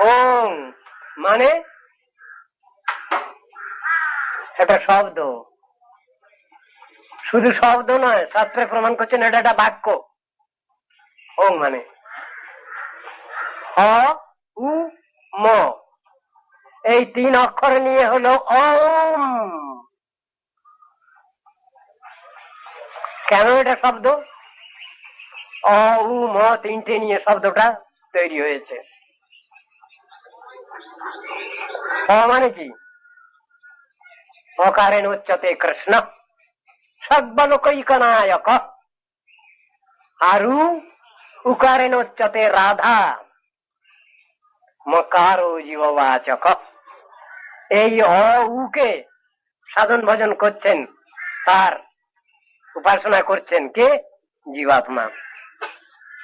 ওং মানে? এটা শব্দ। শুধু শব্দ নয়, শাস্ত্রে প্রমাণ করছেন এটা একটা বাক্য। ওং মানে? হ, উ, ম। এই তিন অক্ষর নিয়ে হলো ওম। কেন এটা শব্দ? অ, উ, ম তিনটে নিয়ে শব্দটা তৈরি হয়েছে। মানে কি? অকারেণ উচ্চতে কৃষ্ণ, সর্বলোকৈকনায়ক। আরু উকারেণ উচ্চতে রাধা, মকারো জীববাচক। এই অ উকে সাধন ভজন করছেন, তার উপাসনা করছেন কে? জীবাত্মা।